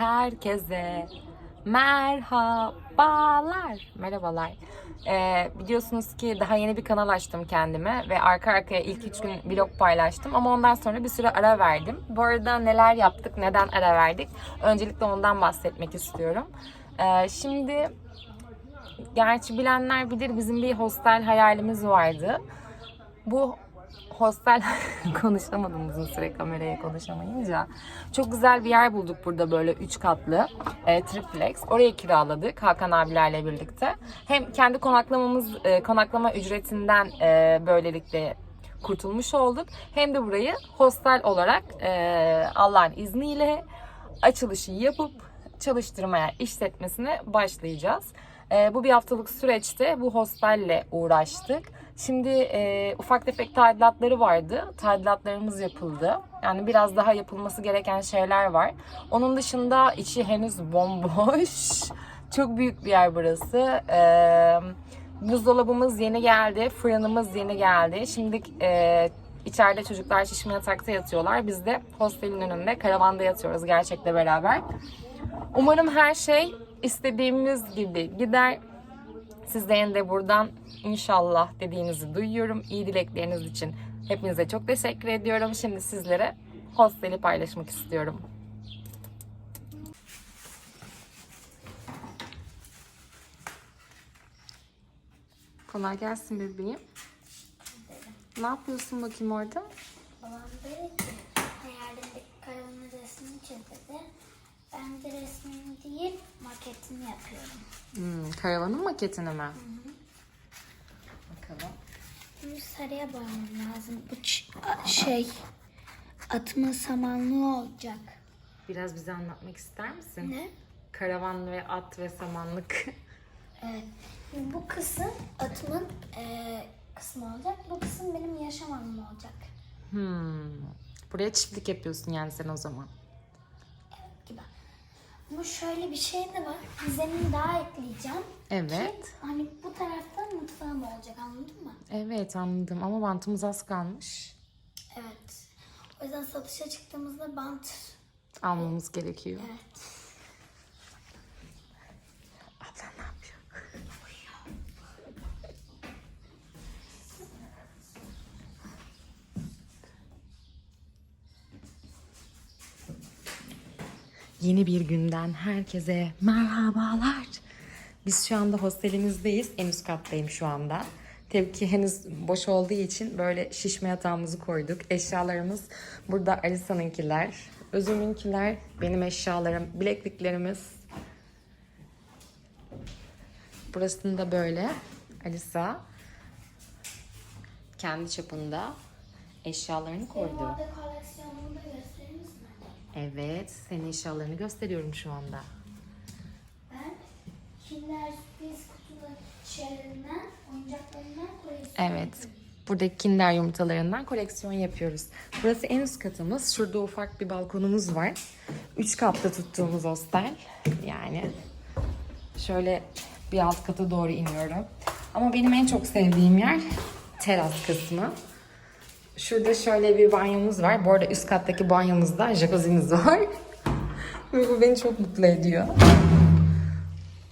herkese merhabalar. Merhabalar. Ee, biliyorsunuz ki daha yeni bir kanal açtım kendime ve arka arkaya ilk üç gün vlog paylaştım ama ondan sonra bir süre ara verdim. Bu arada neler yaptık, neden ara verdik? Öncelikle ondan bahsetmek istiyorum. Ee, şimdi gerçi bilenler bilir bizim bir hostel hayalimiz vardı. Bu hostel konuşamadım uzun süre kameraya konuşamayınca. Çok güzel bir yer bulduk burada böyle 3 katlı e, triplex. Oraya kiraladık Hakan abilerle birlikte. Hem kendi konaklamamız e, konaklama ücretinden e, böylelikle kurtulmuş olduk. Hem de burayı hostel olarak e, Allah'ın izniyle açılışı yapıp çalıştırmaya, işletmesine başlayacağız. E, bu bir haftalık süreçte bu hostelle uğraştık. Şimdi e, ufak tefek tadilatları vardı. Tadilatlarımız yapıldı. Yani biraz daha yapılması gereken şeyler var. Onun dışında içi henüz bomboş. Çok büyük bir yer burası. E, buzdolabımız yeni geldi. Fırınımız yeni geldi. Şimdi e, içeride çocuklar şişme yatakta yatıyorlar. Biz de hostelin önünde karavanda yatıyoruz gerçekle beraber. Umarım her şey istediğimiz gibi gider. Sizlerin de buradan inşallah dediğinizi duyuyorum. İyi dilekleriniz için hepinize çok teşekkür ediyorum. Şimdi sizlere hosteli paylaşmak istiyorum. Kolay gelsin bebeğim. Ne yapıyorsun bakayım orada? Babam dedi ki hayalimdeki karavanın resmini çiz dedi. Ben de resmini değil maketini yapıyorum. Hmm, karavanın maketini mi? Bakalım. Bunu sarıya boyamam lazım. Bu şey atımın samanlığı olacak. Biraz bize anlatmak ister misin? Ne? Karavan ve at ve samanlık. Evet. Bu kısım atımın eee, kısmı olacak. Bu kısım benim yaşam alanım olacak. Hmm. Buraya çiftlik yapıyorsun yani sen o zaman. Ama şöyle bir şey de var. Bir zemin daha ekleyeceğim. Evet. Hani bu taraftan mutfağım olacak anladın mı? Evet anladım ama bantımız az kalmış. Evet. O yüzden satışa çıktığımızda bant Almamız gerekiyor. evet. Yeni bir günden herkese merhabalar. Biz şu anda hostelimizdeyiz. En üst kattayım şu anda. Tabii ki henüz boş olduğu için böyle şişme yatağımızı koyduk. Eşyalarımız burada Alisa'nınkiler, Özüm'ünkiler, benim eşyalarım, bilekliklerimiz, Burasında böyle Alisa kendi çapında eşyalarını koydu. Orada koleksiyonumu da gösteririz mi? Evet, senin eşyalarını gösteriyorum şu anda. Ben Kinder Sürpriz kutuları şeylerinden, oyuncaklarından koleksiyon Evet, buradaki kinder yumurtalarından koleksiyon yapıyoruz. Burası en üst katımız. Şurada ufak bir balkonumuz var. Üç katta tuttuğumuz hostel. Yani şöyle bir alt kata doğru iniyorum. Ama benim en çok sevdiğim yer teras kısmı. Şurada şöyle bir banyomuz var. Bu arada üst kattaki banyomuzda jacuzzi'miz var. Ve bu beni çok mutlu ediyor.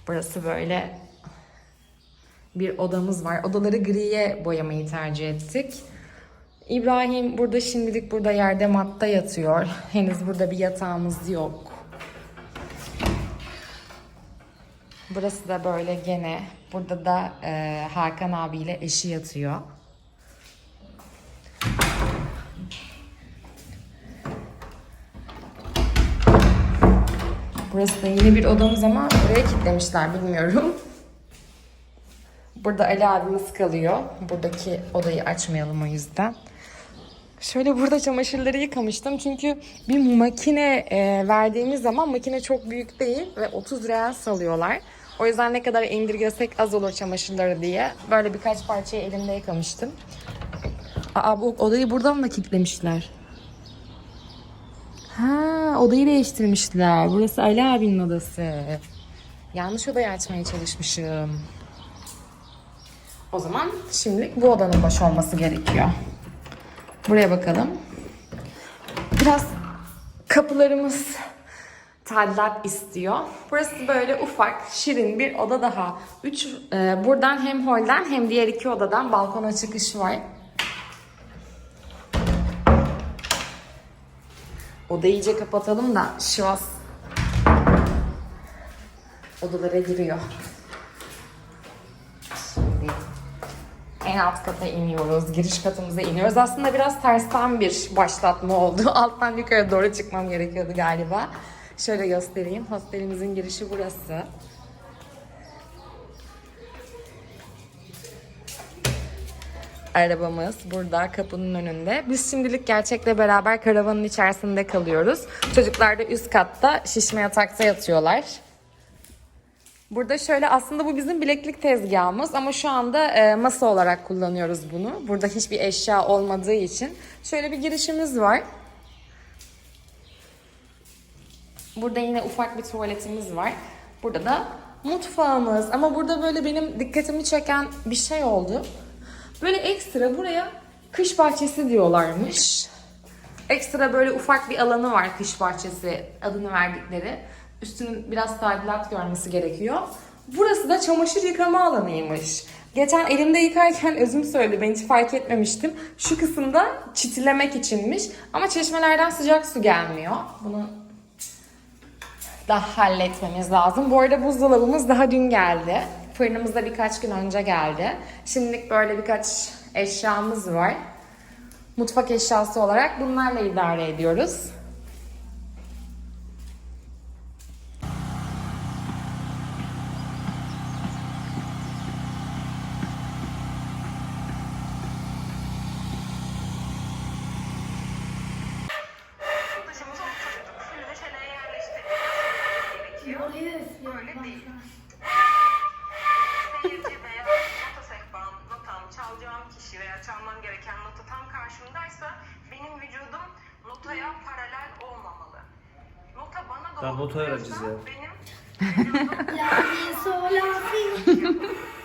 Burası böyle bir odamız var. Odaları griye boyamayı tercih ettik. İbrahim burada şimdilik burada yerde matta yatıyor. Henüz burada bir yatağımız yok. Burası da böyle gene. Burada da e, Hakan abiyle eşi yatıyor. Burası da yine bir odamız ama buraya kilitlemişler bilmiyorum. Burada Ali abimiz kalıyor. Buradaki odayı açmayalım o yüzden. Şöyle burada çamaşırları yıkamıştım çünkü bir makine e, verdiğimiz zaman makine çok büyük değil ve 30 liraya salıyorlar. O yüzden ne kadar indirgesek az olur çamaşırları diye böyle birkaç parçayı elimde yıkamıştım. Aa bu odayı buradan da kilitlemişler. Odayı değiştirmişler. Burası Ali abinin odası. Yanlış odayı açmaya çalışmışım. O zaman şimdilik bu odanın boş olması gerekiyor. Buraya bakalım. Biraz kapılarımız tadilat istiyor. Burası böyle ufak, şirin bir oda daha. Üç, e, buradan hem holden hem diğer iki odadan balkona çıkış var. Odayı iyice kapatalım da Şivas odalara giriyor. Şimdi en alt kata iniyoruz. Giriş katımıza iniyoruz. Aslında biraz tersten bir başlatma oldu. Alttan yukarı doğru çıkmam gerekiyordu galiba. Şöyle göstereyim. Hostelimizin girişi burası. Arabamız burada kapının önünde. Biz şimdilik gerçekle beraber karavanın içerisinde kalıyoruz. Çocuklar da üst katta şişme yatakta yatıyorlar. Burada şöyle aslında bu bizim bileklik tezgahımız ama şu anda e, masa olarak kullanıyoruz bunu. Burada hiçbir eşya olmadığı için. Şöyle bir girişimiz var. Burada yine ufak bir tuvaletimiz var. Burada da mutfağımız. Ama burada böyle benim dikkatimi çeken bir şey oldu. Böyle ekstra buraya kış bahçesi diyorlarmış. Ekstra böyle ufak bir alanı var kış bahçesi adını verdikleri. Üstünün biraz tadilat görmesi gerekiyor. Burası da çamaşır yıkama alanıymış. Geçen elimde yıkarken özüm söyledi. Ben hiç fark etmemiştim. Şu kısımda çitilemek içinmiş. Ama çeşmelerden sıcak su gelmiyor. Bunu da halletmemiz lazım. Bu arada buzdolabımız daha dün geldi. Fırınımız da birkaç gün önce geldi. Şimdilik böyle birkaç eşyamız var. Mutfak eşyası olarak bunlarla idare ediyoruz. Gerekiyor. Öyle değil. Seyirci veya nota sehpan, notam, çalacağım kişi veya çalmam gereken nota tam karşımdaysa benim vücudum notaya paralel olmamalı. Nota bana doğru Tamam, nota öğreneceğiz ya. Benim vücudum La mi sol la si.